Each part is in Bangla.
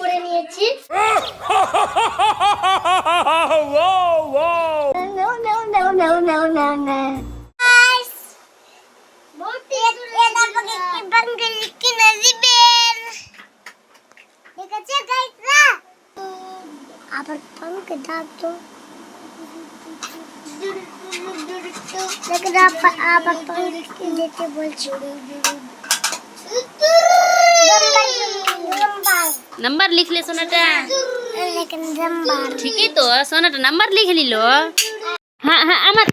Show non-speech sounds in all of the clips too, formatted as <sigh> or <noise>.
পড়ে নিয়েছি। আবার পাঙ্কে দাও তো। আবার পাঙ্কে কিনতে বলছি। নাম্বার লিখলে সোনাটা? ঠিকই তো, সোনাটা নাম্বার লিখে নিল। হ্যাঁ হ্যাঁ আমার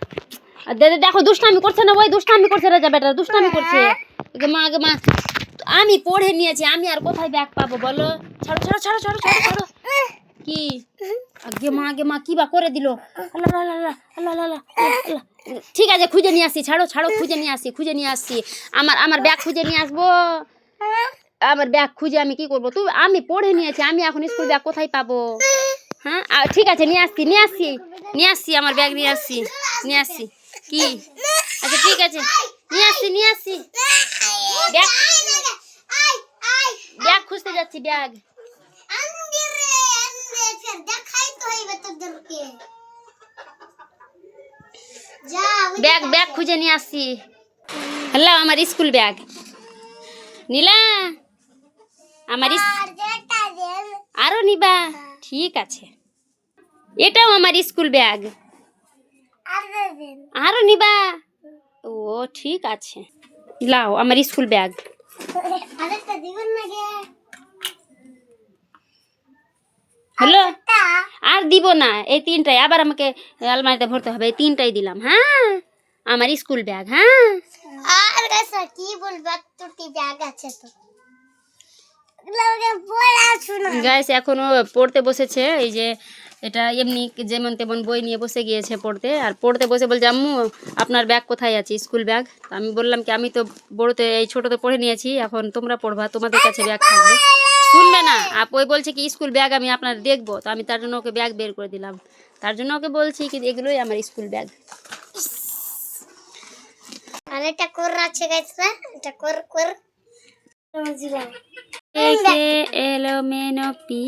দেখো, দুষ্টামি করছে না ওই দুষ্টামি করছে রাজা বেটা, দুষ্টামি করছে। মা মা। আমি পড়ে নিয়েছি, আমি আর কোথায় ব্যাগ পাবো বলো? ছাড়ো ছাড়ো ছাড়ো ছাড়ো ছাড়ো ছাড়ো। কি? আগে মা আগে মা, কি বা করে দিল? ঠিক আছে, খুঁজে নিয়ে আসি ছাড়ো ছাড়ো, খুঁজে নিয়ে আসি খুঁজে নিয়ে আসছি। আমার আমার ব্যাগ খুঁজে নিয়ে আসব? আমার ব্যাগ খুঁজে আমি কি করব? তুই আমি পড়ে নিয়েছি, আমি এখন স্কুল ব্যাগ কোথায় পাবো? হ্যাঁ? ঠিক আছে, নিয়ে আসছি নিয়ে আসছি নিয়ে আসছি, আমার ব্যাগ নিয়ে আসছি নিয়ে আসছি। কি? আচ্ছা ঠিক আছে, নিয়ে আসছি নিয়ে আসছি। ব্যাগ ব্যাগ খুঁজতে যাচ্ছি, ব্যাগ। ব্যাগ ব্যাগ খুঁজে নিয়ে আসছি। হ্যালো আমার স্কুল ব্যাগ। নীলা। আমার ইস- আরও নিবা। ঠিক আছে। এটাও আমার স্কুল ব্যাগ। আরও নিবা। ও ঠিক আছে। লাও আমার স্কুল ব্যাগ। হলো আর দিব না। এই তিনটাই। আবার আমাকে আলমারিতে ভরতে হবে। এই তিনটাই দিলাম। হ্যাঁ? আমার স্কুল ব্যাগ হ্যাঁ? আর কি বলব? ব্যাগ আছে তো। গাইস এখনও পড়তে বসেছে এই যে এটা এমনি যেমন তেমন বই নিয়ে বসে গিয়েছে পড়তে। আর পড়তে বসে বলছে আম্মু আপনার ব্যাগ কোথায় আছে স্কুল ব্যাগ তো আমি বললাম কি আমি তো বড়তে এই ছোটতে পড়ে নিয়েছি এখন তোমরা পড়বা তোমাদের কাছে ব্যাগ থাকবে। শুনবে না আপ ওই বলছে কি স্কুল ব্যাগ আমি আপনার দেখব। তো আমি তার জন্য ওকে ব্যাগ বের করে দিলাম। তার জন্য ওকে বলছি কি এগুলোই আমার স্কুল ব্যাগ আর এটা কর আছে গাইছা এটা কর কর। পি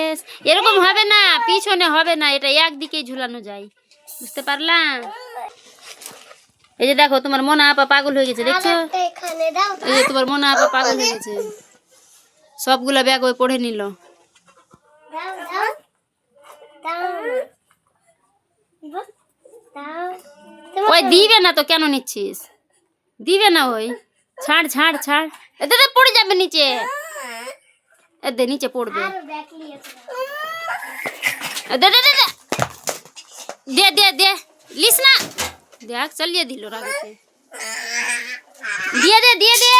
এস এরকম হবে না পিছনে হবে না এটা একদিকেই ঝুলানো যায় বুঝতে পারলাম এই যে দেখো তোমার মনা আপা পাগল হয়ে গেছে দেখছ এই যে তোমার মনা আপা পাগল হয়ে গেছে সবগুলা ব্যাগ ওই পড়ে নিল ওই দিবে না তো কেন নিচ্ছিস দিবে না ওই ছাড় ছাড় ছাড় এতে তো পড়ে যাবে নিচে। এতে নিচে পড়বে। দে দে দে দে দে দে। লিস না। দেখ চালিয়ে দিল রাগতে। দিয়ে দে দিয়ে দে।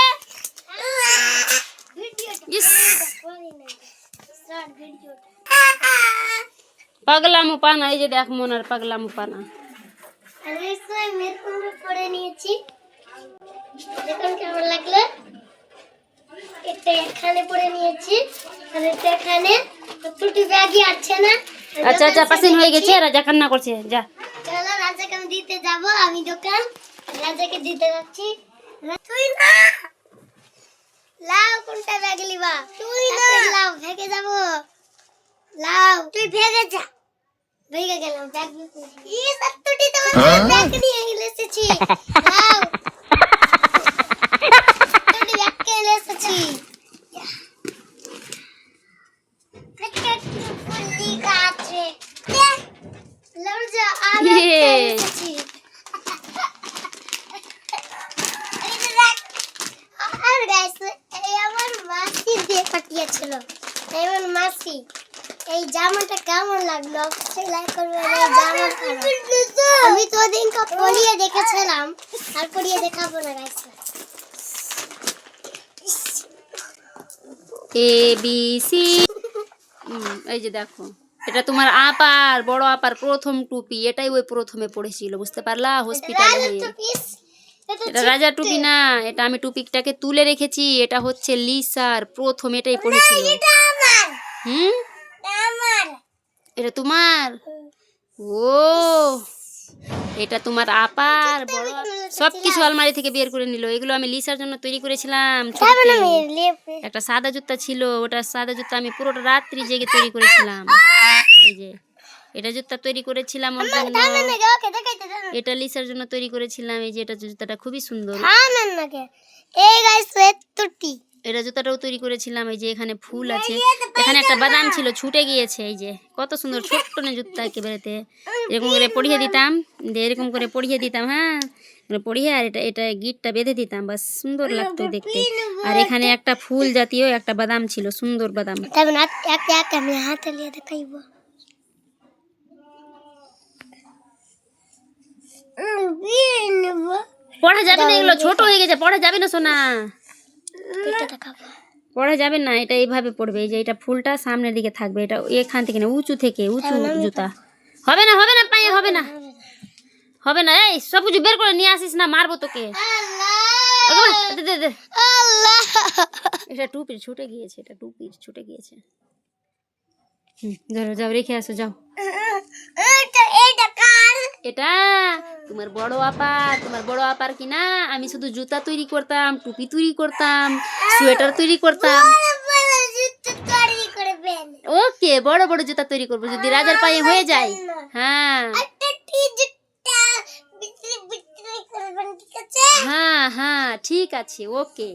পাগলামু পানা এই যে দেখ মনার পাগলামু পানা। আর সময় মেরকুন্ড করে নিয়েছি। দেখুন কেমন লাগল। এটা এখানে পরে নিয়েছি। আর এটা এখানে দুটি ব্যাগই আছে না। আচ্ছা আচ্ছা পাসিন হয়ে গেছে রাজা কান্না করছে যা। চলো রাজাকে আমি দিতে যাব আমি দোকান। রাজাকে দিতে যাচ্ছি। তুই না! লাও কোনটা ব্যাগ লিবা তুই না! লাও ভেগে যাব। লাও তুই ভেগে যা। ভেগে গেলাম ব্যাগ ই সত্তরটি তোমার ব্যাগ নিয়ে এসেছি। <laughs> লাও সত্তরটি ব্যাগ নিয়ে এসেছি ফুললি গাছে লড়জা আমি ইয়ে। এসেছি <laughs> আর গাইস এই আমার মাসি দিয়ে পাঠিয়েছিল। এই আমার মাসি এই জামাটা কেমন লাগল? সেলাই করবে এই জামাটা আমি তো দিনকে পরিয়ে দেখেছিলাম আর পরিয়ে দেখাবো না গাইস এ বি সি এই যে দেখো। এটা তোমার আপার বড় আপার প্রথম টুপি এটাই ওই প্রথমে পড়েছিল বুঝতে পারলা? হসপিটালে হয়ে। এটা রাজা টুপি না এটা আমি টুপিকটাকে তুলে রেখেছি এটা হচ্ছে লিসার প্রথম এটাই পড়েছিল। হুম? এটা তোমার? ও। এটা তোমার আপার বড় সব কিছু আলমারি থেকে বের করে নিল। এগুলো আমি লিসার জন্য তৈরি করেছিলাম একটা সাদা জুতা ছিল ওটা সাদা জুতা আমি পুরোটা রাত্রি জেগে তৈরি করেছিলাম। এই যে এটা জুতা তৈরি করেছিলাম ওর জন্য। এটা লিসার জন্য তৈরি করেছিলাম এই যে এটা জুতাটা খুবই সুন্দর। এই গাইস এটা জুতাটাও তৈরি করেছিলাম এই যে এখানে ফুল আছে। এখানে একটা বাদাম ছিল ছুটে গিয়েছে এই যে। কত সুন্দর ছোট্ট জুতা একেবারেতে। এরকম করে পড়িয়ে দিতাম। দিয়ে এরকম করে পড়িয়ে দিতাম হ্যাঁ? পড়িয়ে আর এটা এটা গিটটা বেঁধে দিতাম বাস সুন্দর লাগতো দেখতে। আর এখানে একটা ফুল জাতীয় একটা বাদাম ছিল সুন্দর বাদাম। আমি হাতে নিয়ে দেখাইব। পড়া যাবে না এগুলো ছোট হয়ে গেছে পড়া যাবে না সোনা। পড়া যাবে না এটা এইভাবে পড়বে এই যে এটা ফুলটা সামনের দিকে থাকবে এটা এখান থেকে না উঁচু থেকে উঁচু জুতা। হবে না হবে না পায়ে হবে না। হবে না এই সব কিছু বের করে নিয়ে আসিস না মারবো তোকে। এটা টুপির ছুটে গিয়েছে এটা টুপির ছুটে গিয়েছে। হুম, যাও যাও রেখে আসো যাও। এটা তোমার বড় আপা তোমার বড় আপার কি না? আমি শুধু জুতা তৈরি করতাম টুপি তৈরি করতাম সোয়েটার তৈরি করতাম। ওকে বড় বড় জুতা তৈরি করব যদি রাজার পায়ে হয়ে যায়। হ্যাঁ। হ্যাঁ হ্যাঁ ঠিক আছে ওকে।